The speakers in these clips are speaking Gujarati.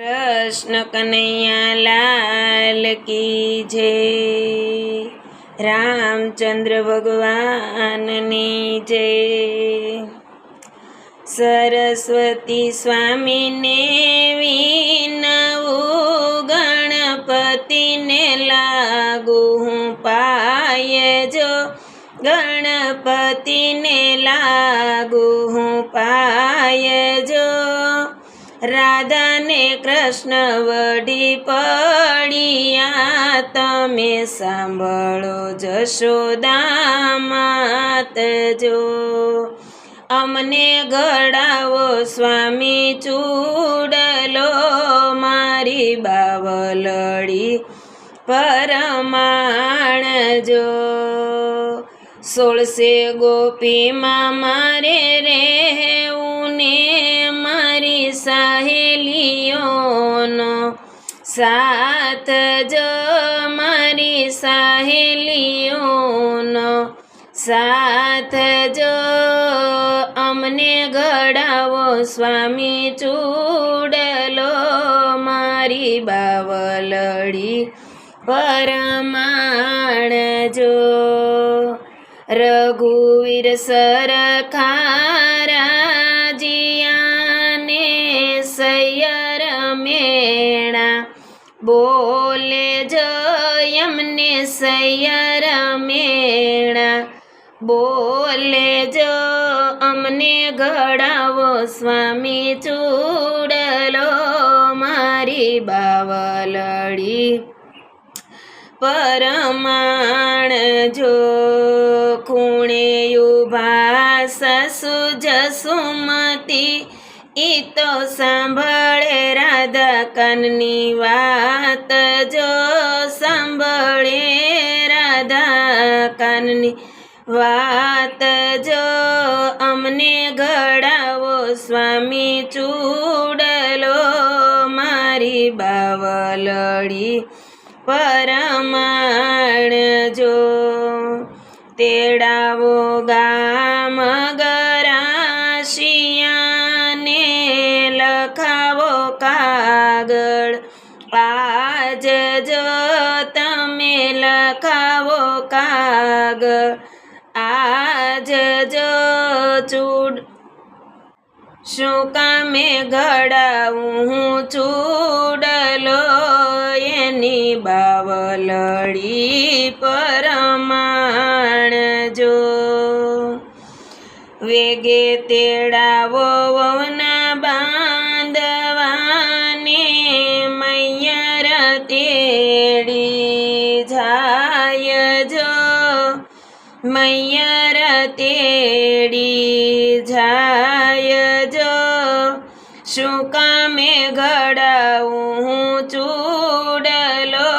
કૃષ્ણ કનૈયા લાલ કી જય. રામચંદ્ર ભગવાનની જય. સરસ્વતી સ્વામીને વિનવું ગણપતિને લાગુ હું પાય જો ગણપતિને લાગુ હું પાય જો કૃષ્ણ વડી પડિયા, તમે સાંભળો જશોદા માત જો. અમને ઘડાવો સ્વામી ચૂડલો, મારી બાવલડી પરમાણ જો. સોળસે ગોપીમાં મારે રહેવું સહેલીઓનો સાથ જો મારી સહેલીઓનો સાથ જો અમને ઘડાવો સ્વામી ચૂડલો મારી બાવલડી પરમાણ જો રઘુવીર સરખારાજિયાને મેણા બોલે જયમને સૈયર મેણા. બોલે જો અમને ઘડાવો સ્વામી ચૂડલો મારી બાવલડી. પરમાણ જો ખૂણે ઊભા સસુ જસુમતી ઈ તો સાંભળે રાધા કાનની વાત, જો સાંભળે રાધા કાનની વાત, જો અમને ઘડાવો સ્વામી ચૂડલો મારી બાવલડી પરમાણ જો તેડાવો ગામ આજ જો તમે લખાવો કાગ, આજ જો ચૂડ. શું કામે ઘડાવું હું ચૂડલો એની બાવલડી પરમાણ જો. વેગે તેડાવો મૈયર તેડી જાય જો શું કામે ઘડાવું હું ચૂડલો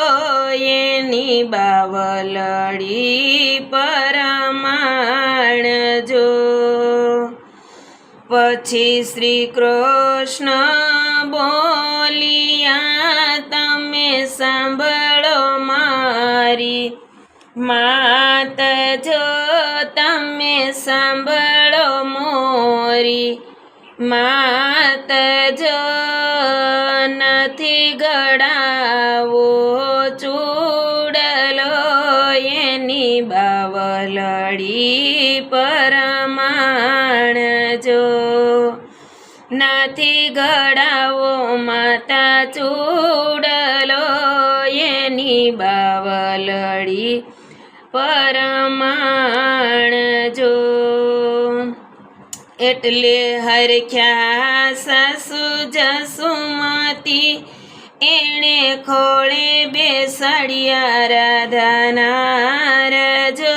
એની બાવલડી પરમાણ જો પછી શ્રી કૃષ્ણ બોલિયા, તમે સાંભળો મારી માત સાંભળો મોરી માત જો નથી ગડાવો ચૂડલો એની બાવલડી પરમાણ જો નથી ગડાવો માતા ચૂડલો એની બાવલડી પરમાણ જો એટલે હરખ્યા સાસુ જસુમતી એણે ખોળે બેસાડ્યા રાધાના રજો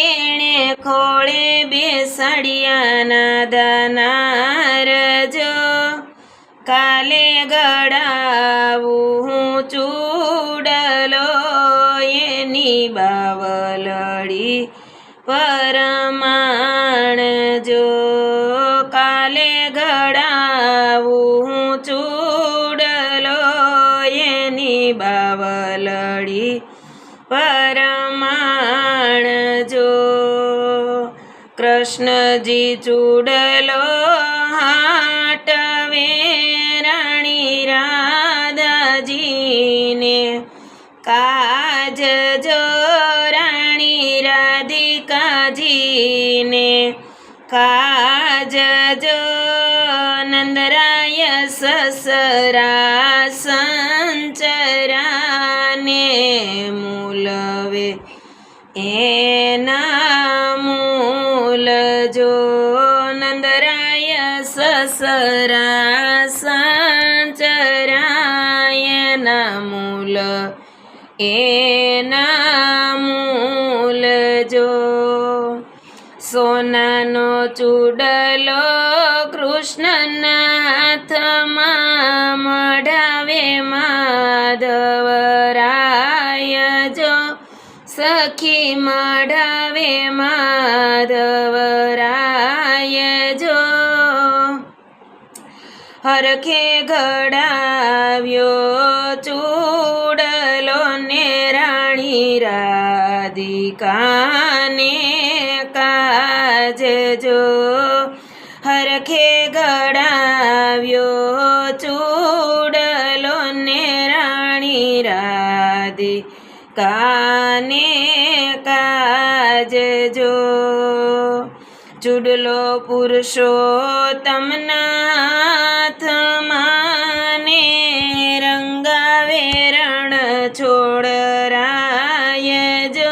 એણે ખોળે બેસાડ્યા નાદાના રજો કાલે ગડાવું હું ચૂડલો, એની બાવલડી પરમાણજો કાલે ઘડાવું ચૂડલો એની બાવલડી. પરમાણ જો કૃષ્ણજી ચૂડલો હાટવે રાધાજીને કાજ જો કરીને ખાજજો નંદરાય સસરા સંચરાને મૂલવે. એના મૂલજો નંદરાય સસરા સંચરાય ના મૂલ. એના મૂલજો સોનાનો ચૂડલો કૃષ્ણનાથમાં મઢાવે માધવરાય જો સખી મઢાવે માધવરાય જો હરખે ઘડાવ્યો ચૂડલો ને રાણી રાધિકાને. જો હરખે ઘડાવ્યો ચૂડલો ને રાણી રાધિકાને કાજ જો? ચૂડલો પુરુષો માને રંગાવે રણ છોડ રાય જો.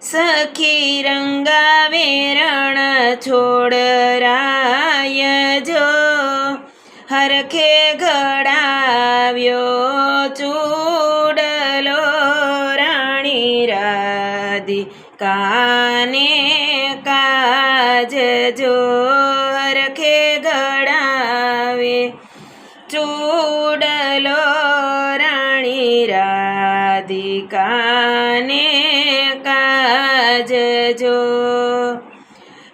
સખી રંગાવે રણ છોડરાય જો. હરખે ઘડાવ્યો ચૂડલો રાણી રાધી કાને કાજ જો હરખે ઘડાવે ચૂડલો રાણી રાધિકાને કાજ જો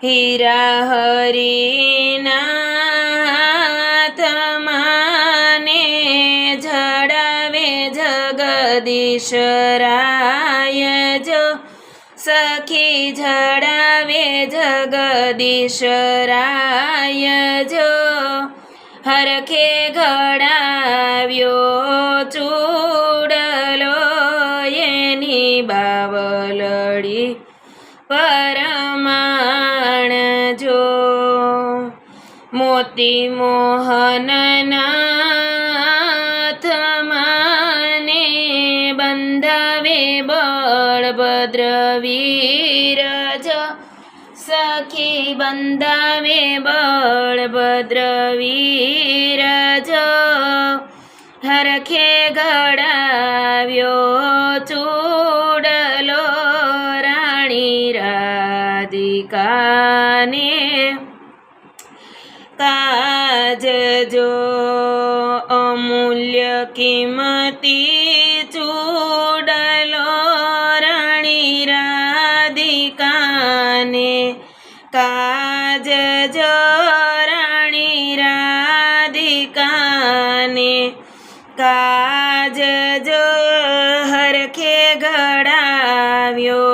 હીરા હરિનાથમાને ઝડાવે જગદીશ રાય જો સખી જડાવે જગદીશ રાય જો હરખે ઘડાવ્યો ચૂડલો એની બાવલડી પરમાણ મોતી મોહનનાથ માને બંધાવે બળભદ્ર વીર જો સખી બંધાવે બળભદ્ર વીર જો હરખે ઘડાવ્યો અમૂલ્ય કિંમતી ચૂડલો રાણી રાધિકાને કાજ જો રાણી રાધિકાને કાજ જો હરખે ઘડાવ્યો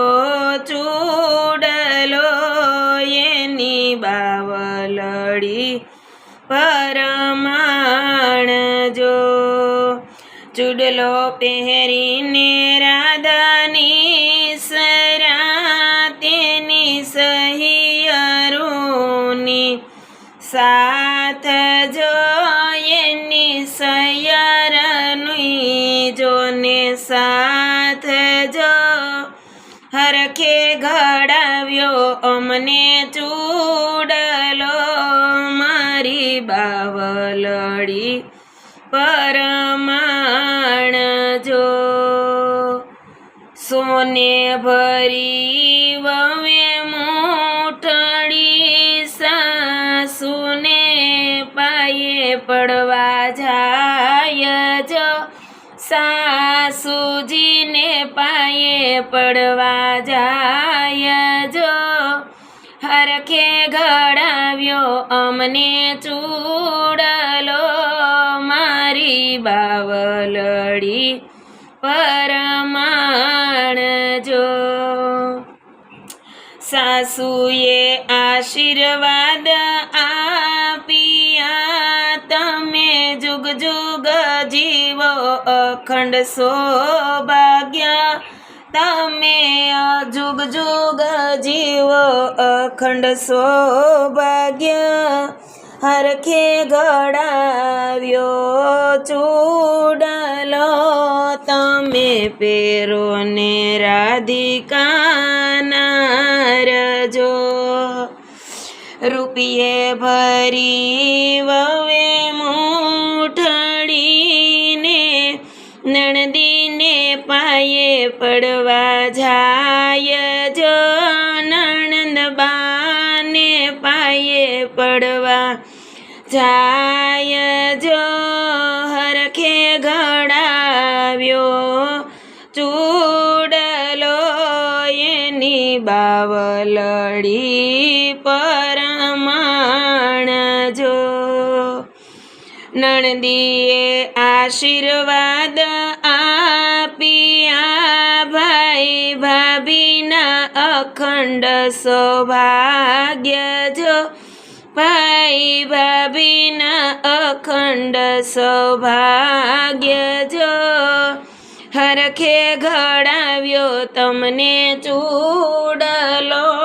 ચૂડલો પહેરીને રાધાની સરા તેની સહિયરુની સાથ જો એની સયરની જોને સાથ જો હરખે ઘડાવ્યો અમને ચૂડલો મારી બાવલડી પરમાણ ભરી વવે મોટડી સાસુને પાયે પડવા જાય જો. સાસુજીને પાયે પડવા જાય જો. હરખે ઘડાવ્યો અમને ચૂડલો મારી બાવલડી. પરમાણ સાસુએ આશીર્વાદ આપ્યા. તમે જુગ જુગ જીવો અખંડ સૌભાગ્ય. તમે જુગ જુગ જીવો અખંડ સૌભાગ્ય. હરખે ઘડાવ્યો ચૂડલો. તમે પેરો ને રાધિકાના રૂપિયે ભરી વવે મૂઠડીને નણદીને પાયે પડવા જાય જો નણંદબાને પાયે પડવા જાય જો હરખે ઘડાવ્યો ચૂડલો એની બાવલડી પરમાણ નણદીએ આશીર્વાદ આપ્યા. ભાઈ ભાભીના અખંડ સૌભાગ્ય જો. ભાઈ ભાભીના અખંડ સૌભાગ્ય જો. હરખે ઘડાવ્યો તમને ચૂડલો.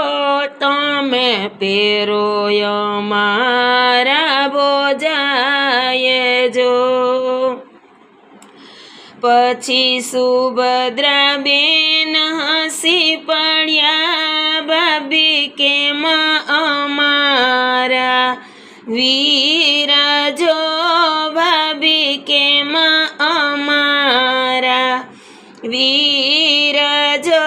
તમે પેરો મારા બોજાય જો પછી સુભદ્રાબેન હસી પડ્યા, ભાભી, કેમ અમારા વીરાજો? ભાભી, કેમ અમારા વીરજો?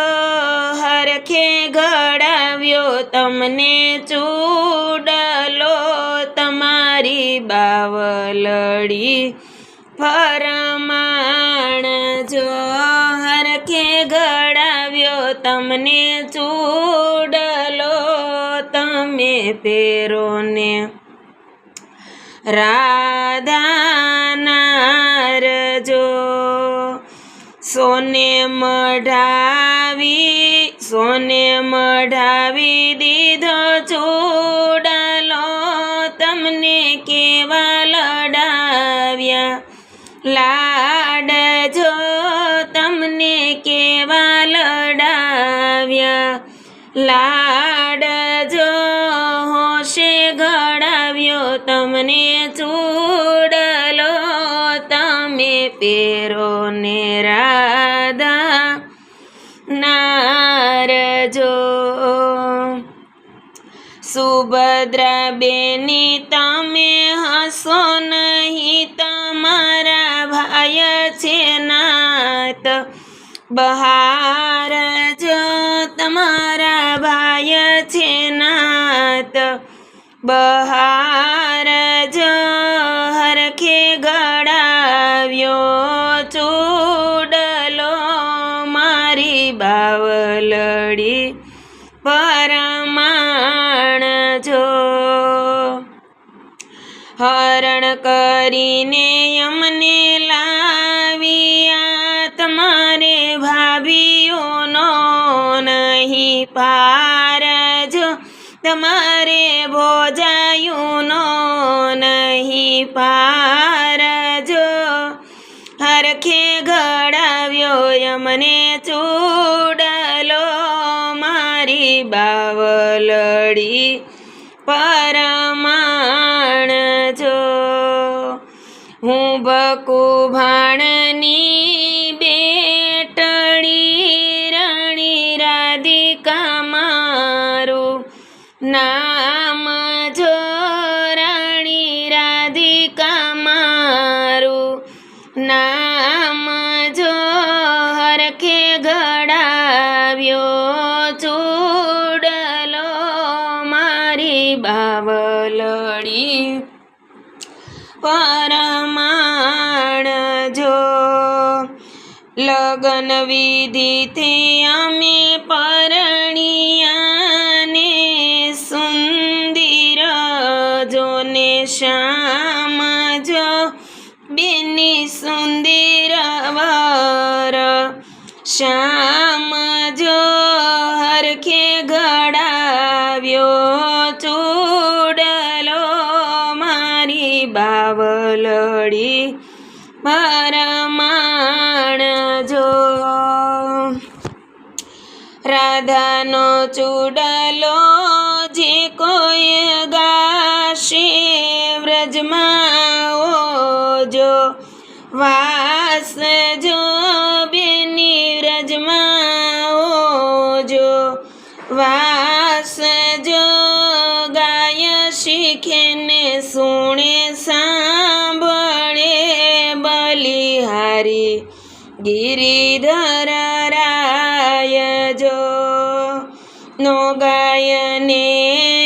હરખે ઘડાવ્યો તમને ચૂડલો, તમારી બાવલડી ફરમાણ જો હરખે ઘડાવ્યો તમને ચૂડલો તમે પેરો ને રાધાનારજો સોને મઢાવી સોને મઢાવી દીધો ચૂડલો લાડ જો હોશે ઘડાવ્યો તમને ચૂડલો, તમે પેરો ને રાધા નારજો. સુભદ્રા બેની તમે હસો નહીં, તમારા ભાઈ છે નાત. બહાર જો ભાઈ છે નાત બહાર જો હરખે ગળાવ્યો ચૂડલો મારી બાવલડી પરમાણ જો. હરણ કરીને અમને નહીં પાર જો તમારે ભોજાયુનો નહીં પાર જો હરખે ઘડાવ્યો યમને ચૂડલો, મારી બાવલડી પરમાણ જો હું બકુ નામ જો રાણી રાધિકા મારું, નામ જો હરખે ઘડાવ્યો ચૂડલો મારી બાવલડી. પરમાણ જો લગન વિધિથી અમે પરમાણ જો. રાધાનો ચૂડલો જે કોઈ ગિરિધર જો નો ગાયને